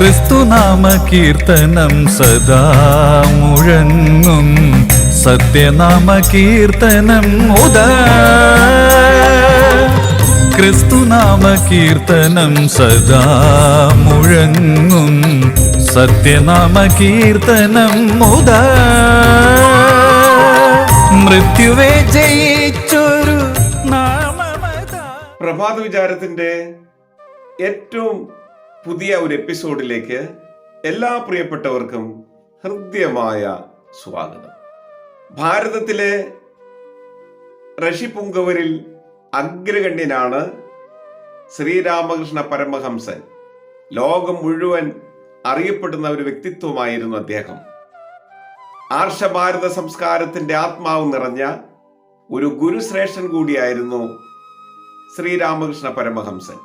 ക്രിസ്തുനാമ കീർത്തനം സദാ മുഴങ്ങും. സത്യനാമ കീർത്തനം മുത ക്രിസ്തുനാമ കീർത്തനം സദാ മുഴങ്ങും. സത്യനാമ കീർത്തനം മുത മൃത്യുവേ ജയിച്ചൊരു പ്രഭാത വിചാരത്തിന്റെ ഏറ്റവും പുതിയ ഒരു എപ്പിസോഡിലേക്ക് എല്ലാ പ്രിയപ്പെട്ടവർക്കും ഹൃദ്യമായ സ്വാഗതം. ഭാരതത്തിലെ ഋഷിപുങ്കവരിൽ അഗ്രഗണ്യനാണ് ശ്രീരാമകൃഷ്ണ പരമഹംസൻ. ലോകം മുഴുവൻ അറിയപ്പെടുന്ന ഒരു വ്യക്തിത്വമായിരുന്നു അദ്ദേഹം. ആർഷഭാരത സംസ്കാരത്തിന്റെ ആത്മാവ് നിറഞ്ഞ ഒരു ഗുരുശ്രേഷ്ഠൻ കൂടിയായിരുന്നു ശ്രീരാമകൃഷ്ണ പരമഹംസൻ.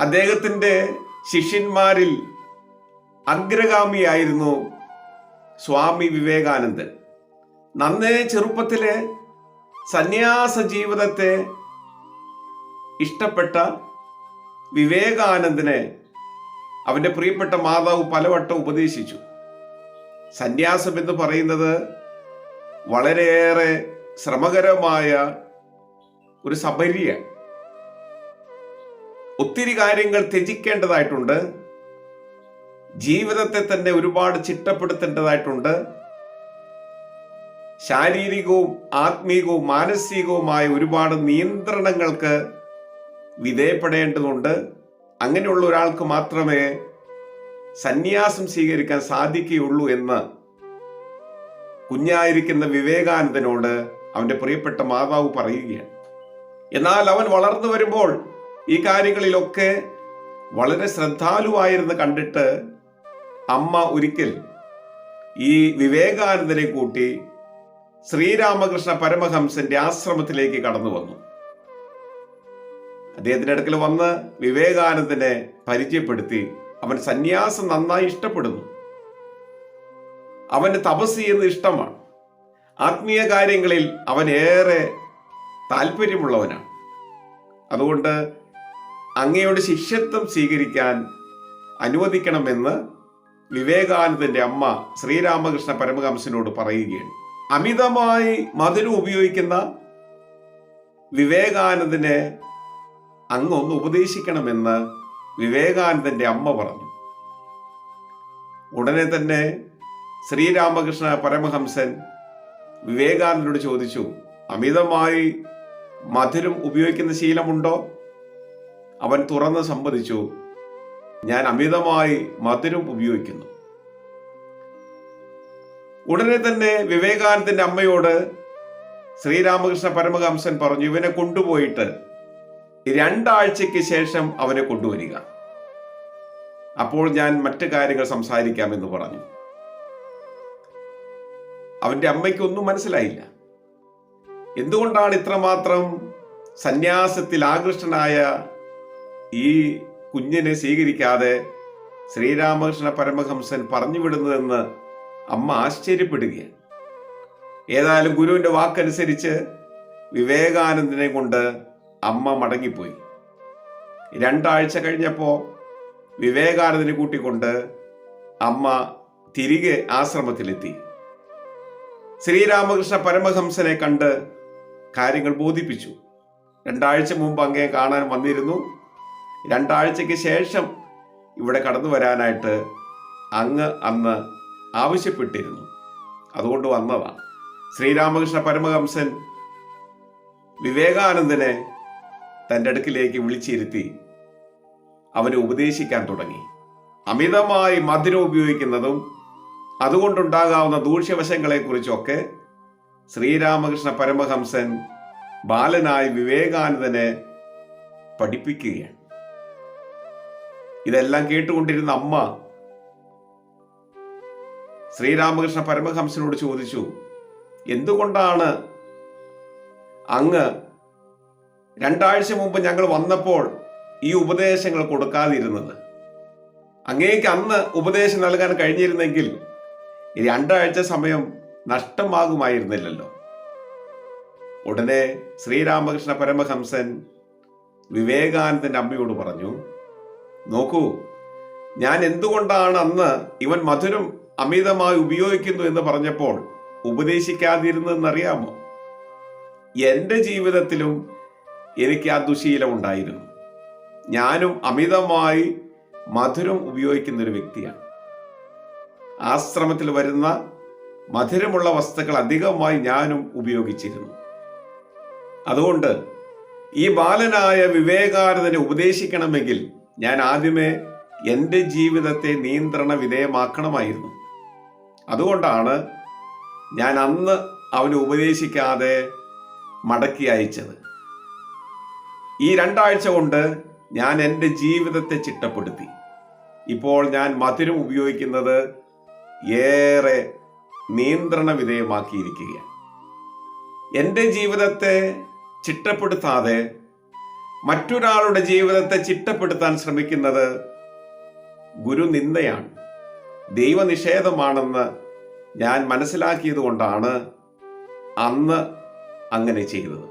അദ്ദേഹത്തിന്റെ ശിഷ്യന്മാരിൽ അഗ്രഗാമിയായിരുന്നു സ്വാമി വിവേകാനന്ദൻ. നന്നേ ചെറുപ്പത്തിലെ സന്യാസ ജീവിതത്തെ ഇഷ്ടപ്പെട്ട വിവേകാനന്ദനെ അവന്റെ പ്രിയപ്പെട്ട മാതാവ് പലവട്ടം ഉപദേശിച്ചു. സന്യാസം എന്ന് പറയുന്നത് വളരെയേറെ ശ്രമകരമായ ഒരു സബരിയാണ് ഒത്തിരി കാര്യങ്ങൾ ത്യജിക്കേണ്ടതായിട്ടുണ്ട്. ജീവിതത്തെ തന്നെ ഒരുപാട് ചിട്ടപ്പെടുത്തേണ്ടതായിട്ടുണ്ട്. ശാരീരികവും ആത്മീകവും മാനസികവുമായ ഒരുപാട് നിയന്ത്രണങ്ങൾക്ക് വിധേയപ്പെടേണ്ടതുണ്ട്. അങ്ങനെയുള്ള ഒരാൾക്ക് മാത്രമേ സന്യാസം സ്വീകരിക്കാൻ സാധിക്കുകയുള്ളൂ എന്ന് കുഞ്ഞായിരിക്കുന്ന വിവേകാനന്ദനോട് അവന്റെ പ്രിയപ്പെട്ട മാതാവ് പറയുകയാണ്. എന്നാൽ അവൻ വളർന്നു വരുമ്പോൾ ഈ കാര്യങ്ങളിലൊക്കെ വളരെ ശ്രദ്ധാലുവായിരുന്നു കണ്ടിട്ട് അമ്മ ഒരിക്കൽ ഈ വിവേകാനന്ദനെ കൂട്ടി ശ്രീരാമകൃഷ്ണ പരമഹംസന്റെ ആശ്രമത്തിലേക്ക് കടന്നു വന്നു. അദ്ദേഹത്തിന്റെ അടുക്കൽ വന്ന് വിവേകാനന്ദനെ പരിചയപ്പെടുത്തി അവൻ സന്യാസം നന്നായി ഇഷ്ടപ്പെടുന്നു. അവന് തപസ് ചെയ്യുന്നത് ഇഷ്ടമാണ്. ആത്മീയ കാര്യങ്ങളിൽ അവൻ ഏറെ താല്പര്യമുള്ളവനാണ്. അതുകൊണ്ട് അങ്ങയുടെ ശിഷ്യത്വം സ്വീകരിക്കാൻ അനുവദിക്കണമെന്ന് വിവേകാനന്ദന്റെ അമ്മ ശ്രീരാമകൃഷ്ണ പരമഹംസനോട് പറയുകയാണ്. അമിതമായി മധുരം ഉപയോഗിക്കുന്ന വിവേകാനന്ദനെ അങ്ങ് ഒന്ന് ഉപദേശിക്കണമെന്ന് വിവേകാനന്ദന്റെ അമ്മ പറഞ്ഞു. ഉടനെ തന്നെ ശ്രീരാമകൃഷ്ണ പരമഹംസൻ വിവേകാനന്ദനോട് ചോദിച്ചു അമിതമായി മധുരം ഉപയോഗിക്കുന്ന ശീലമുണ്ടോ? അവൻ തുറന്ന് സമ്മതിച്ചു ഞാൻ അമിതമായി മധുരം ഉപയോഗിക്കുന്നു. ഉടനെ തന്നെ വിവേകാനന്ദന്റെ അമ്മയോട് ശ്രീരാമകൃഷ്ണ പരമഹംസൻ പറഞ്ഞു ഇവനെ കൊണ്ടുപോയിട്ട് രണ്ടാഴ്ചയ്ക്ക് ശേഷം അവനെ കൊണ്ടുവരിക. അപ്പോൾ ഞാൻ മറ്റു കാര്യങ്ങൾ സംസാരിക്കാമെന്ന് പറഞ്ഞു. അവന്റെ അമ്മയ്ക്ക് ഒന്നും മനസ്സിലായില്ല. എന്തുകൊണ്ടാണ് ഇത്രമാത്രം സന്യാസത്തിൽ ആകൃഷ്ടനായ ഈ കുഞ്ഞിനെ സ്വീകരിക്കാതെ ശ്രീരാമകൃഷ്ണ പരമഹംസൻ പറഞ്ഞു വിടുന്നതെന്ന് അമ്മ ആശ്ചര്യപ്പെടുകയാണ്. ഏതായാലും ഗുരുവിന്റെ വാക്കനുസരിച്ച് വിവേകാനന്ദനെ കൊണ്ട് അമ്മ മടങ്ങിപ്പോയി. രണ്ടാഴ്ച കഴിഞ്ഞപ്പോൾ വിവേകാനന്ദനെ കൂട്ടിക്കൊണ്ട് അമ്മ തിരികെ ആശ്രമത്തിലെത്തി. ശ്രീരാമകൃഷ്ണ പരമഹംസനെ കണ്ട് കാര്യങ്ങൾ ബോധിപ്പിച്ചു. രണ്ടാഴ്ച മുമ്പ് അങ്ങേ കാണാൻ വന്നിരുന്നു. രണ്ടാഴ്ചയ്ക്ക് ശേഷം ഇവിടെ കടന്നു വരാനായിട്ട് അങ്ങ് അന്ന് ആവശ്യപ്പെട്ടിരുന്നു. അതുകൊണ്ട് വന്നതാണ് ശ്രീരാമകൃഷ്ണ പരമഹംസൻ വിവേകാനന്ദനെ തന്റെ അടുക്കിലേക്ക് വിളിച്ചിരുത്തി അവനെ ഉപദേശിക്കാൻ തുടങ്ങി. അമിതമായി മധുരം ഉപയോഗിക്കുന്നതും അതുകൊണ്ടുണ്ടാകാവുന്ന ദൂഷ്യവശങ്ങളെക്കുറിച്ചൊക്കെ ശ്രീരാമകൃഷ്ണ പരമഹംസൻ ബാലനായി വിവേകാനന്ദനെ പഠിപ്പിക്കുകയാണ്. ഇതെല്ലാം കേട്ടുകൊണ്ടിരുന്ന അമ്മ ശ്രീരാമകൃഷ്ണ പരമഹംസനോട് ചോദിച്ചു എന്തുകൊണ്ടാണ് അങ്ങ് രണ്ടാഴ്ച മുമ്പ് ഞങ്ങൾ വന്നപ്പോൾ ഈ ഉപദേശങ്ങൾ കൊടുക്കാതിരുന്നത്? അങ്ങേക്ക് അന്ന് ഉപദേശം നൽകാൻ കഴിഞ്ഞിരുന്നെങ്കിൽ രണ്ടാഴ്ച സമയം നഷ്ടമാകുമായിരുന്നില്ലല്ലോ. ഉടനെ ശ്രീരാമകൃഷ്ണ പരമഹംസൻ വിവേകാനന്ദന്റെ അമ്മയോട് പറഞ്ഞു നോക്കൂ ഞാൻ എന്തുകൊണ്ടാണ് അന്ന് ഇവൻ മധുരം അമിതമായി ഉപയോഗിക്കുന്നു എന്ന് പറഞ്ഞപ്പോൾ ഉപദേശിക്കാതിരുന്നതെന്നറിയാമോ? എന്റെ ജീവിതത്തിലും എനിക്ക് ആ ദുശീലം ഉണ്ടായിരുന്നു. ഞാനും അമിതമായി മധുരം ഉപയോഗിക്കുന്ന ഒരു വ്യക്തിയാണ്. ആശ്രമത്തിൽ വരുന്ന മധുരമുള്ള വസ്തുക്കൾ അധികമായി ഞാനും ഉപയോഗിച്ചിരുന്നു. അതുകൊണ്ട് ഈ ബാലനായ വിവേകാനന്ദനെ ഉപദേശിക്കണമെങ്കിൽ ഞാൻ ആദ്യമേ എന്റെ ജീവിതത്തെ നിയന്ത്രണ വിധേയമാക്കണമായിരുന്നു. അതുകൊണ്ടാണ് ഞാൻ അന്ന് അവനെ ഉപദേശിക്കാതെ മടക്കി അയച്ചത്. ഈ രണ്ടാഴ്ച കൊണ്ട് ഞാൻ എന്റെ ജീവിതത്തെ ചിട്ടപ്പെടുത്തി. ഇപ്പോൾ ഞാൻ മധുരം ഉപയോഗിക്കുന്നത് ഏറെ നിയന്ത്രണ വിധേയമാക്കിയിരിക്കുകയാണ്. എന്റെ ജീവിതത്തെ ചിട്ടപ്പെടുത്താതെ മറ്റൊരാളുടെ ജീവിതത്തെ ചിട്ടപ്പെടുത്താൻ ശ്രമിക്കുന്നത് ഗുരുനിന്ദയാണ് ദൈവനിഷേധമാണെന്ന് ഞാൻ മനസ്സിലാക്കിയത് കൊണ്ടാണ് അന്ന് അങ്ങനെ ചെയ്തത്.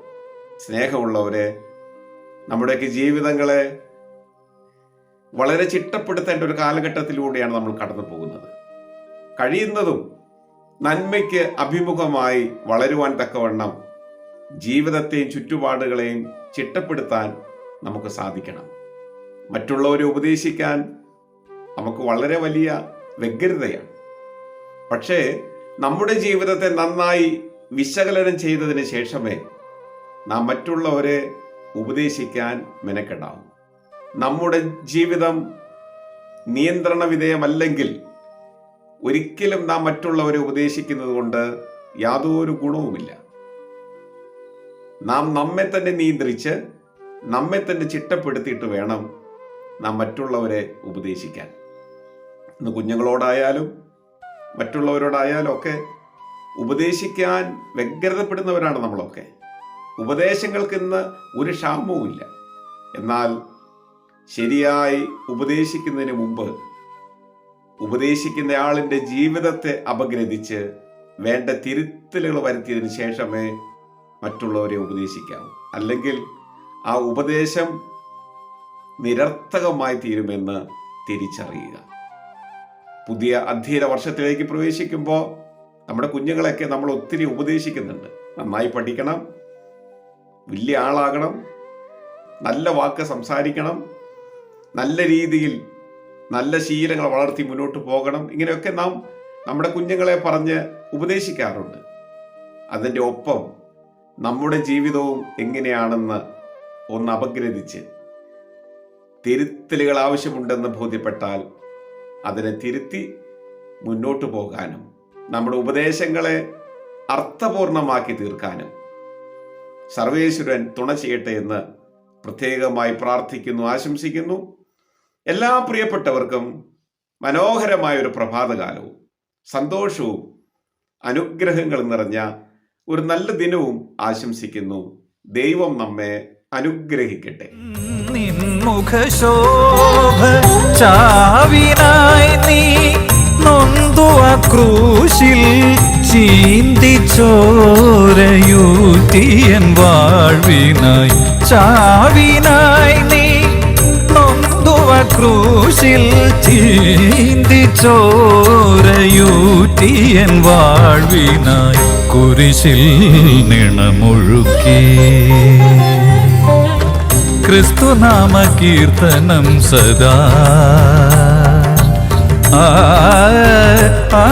സ്നേഹമുള്ളവരെ നമ്മുടെയൊക്കെ ജീവിതങ്ങളെ വളരെ ചിട്ടപ്പെടുത്തേണ്ട ഒരു കാലഘട്ടത്തിലൂടെയാണ് നമ്മൾ കടന്നു പോകുന്നത്. കഴിയുന്നതും നന്മയ്ക്ക് അഭിമുഖമായി വളരുവാൻ തക്കവണ്ണം ജീവിതത്തെയും ചുറ്റുപാടുകളെയും ചിട്ടപ്പെടുത്താൻ നമുക്ക് സാധിക്കണം. മറ്റുള്ളവരെ ഉപദേശിക്കാൻ നമുക്ക് വളരെ വലിയ വ്യഗ്രതയാണ്. പക്ഷേ നമ്മുടെ ജീവിതത്തെ നന്നായി വിശകലനം ചെയ്തതിന് ശേഷമേ നാം മറ്റുള്ളവരെ ഉപദേശിക്കാൻ മെനക്കെടാവും. നമ്മുടെ ജീവിതം നിയന്ത്രണ വിധേയമല്ലെങ്കിൽ ഒരിക്കലും നാം മറ്റുള്ളവരെ ഉപദേശിക്കുന്നത് കൊണ്ട് യാതൊരു ഗുണവുമില്ല. നാം നമ്മെ തന്നെ നിയന്ത്രിച്ച് നമ്മെ തന്നെ ചിട്ടപ്പെടുത്തിയിട്ട് വേണം നാം മറ്റുള്ളവരെ ഉപദേശിക്കാൻ. ഇന്ന് കുഞ്ഞുങ്ങളോടായാലും മറ്റുള്ളവരോടായാലും ഒക്കെ ഉപദേശിക്കാൻ വ്യഗ്രതപ്പെടുന്നവരാണ് നമ്മളൊക്കെ. ഉപദേശങ്ങൾക്ക് ഇന്ന് ഒരു ക്ഷാമവുമില്ല എന്നാൽ ശരിയായി ഉപദേശിക്കുന്നതിന് മുമ്പ് ഉപദേശിക്കുന്ന ആളിന്റെ ജീവിതത്തെ അപഗ്രഥിച്ച് വേണ്ട തിരുത്തലുകൾ വരുത്തിയതിന് ശേഷമേ മറ്റുള്ളവരെ ഉപദേശിക്കാവൂ അല്ലെങ്കിൽ ആ ഉപദേശം നിരർത്ഥകമായി തീരുമെന്ന് തിരിച്ചറിയുക. പുതിയ അധ്യയന വർഷത്തിലേക്ക് പ്രവേശിക്കുമ്പോൾ നമ്മുടെ കുഞ്ഞുങ്ങളെയൊക്കെ നമ്മൾ ഒത്തിരി ഉപദേശിക്കുന്നുണ്ട്. നന്നായി പഠിക്കണം വലിയ ആളാകണം നല്ല വാക്ക് സംസാരിക്കണം നല്ല രീതിയിൽ നല്ല ശീലങ്ങൾ വളർത്തി മുന്നോട്ട് പോകണം. ഇങ്ങനെയൊക്കെ നാം നമ്മുടെ കുഞ്ഞുങ്ങളെ പറഞ്ഞ് ഉപദേശിക്കാറുണ്ട്. അതിന്റെ ഒപ്പം നമ്മുടെ ജീവിതവും എങ്ങനെയാണെന്ന് ഒന്ന് അപഗ്രഥിച്ച് തിരുത്തലുകൾ ആവശ്യമുണ്ടെന്ന് ബോധ്യപ്പെട്ടാൽ അതിനെ തിരുത്തി മുന്നോട്ടു പോകാനും നമ്മുടെ ഉപദേശങ്ങളെ അർത്ഥപൂർണമാക്കി തീർക്കാനും സർവേശ്വരൻ തുണ ചെയ്യട്ടെ എന്ന് പ്രത്യേകമായി പ്രാർത്ഥിക്കുന്നു ആശംസിക്കുന്നു. എല്ലാ പ്രിയപ്പെട്ടവർക്കും മനോഹരമായ ഒരു പ്രഭാതകാലവും സന്തോഷവും അനുഗ്രഹങ്ങൾ നിറഞ്ഞ ഒരു നല്ല ദിനവും ആശംസിക്കുന്നു. ദൈവം നമ്മെ അനുഗ്രഹിക്കട്ടെ. ചാവിനായി നീ നൊന്തുവ ക്രൂശിൽ ചീന്തി ചോരയൂറ്റിയൻ വാഴ്വിനായി. ചാവിനായി നീ നൊന്തുവ ക്രൂശിൽ ചീന്തി ചോരയൂറ്റിയൻ വാഴ്വിനായി. കുരിശിൽ നിണമൊഴുക്കി ക്രിസ്തുനാമ കീർത്തനം സദാ ആ, ആ,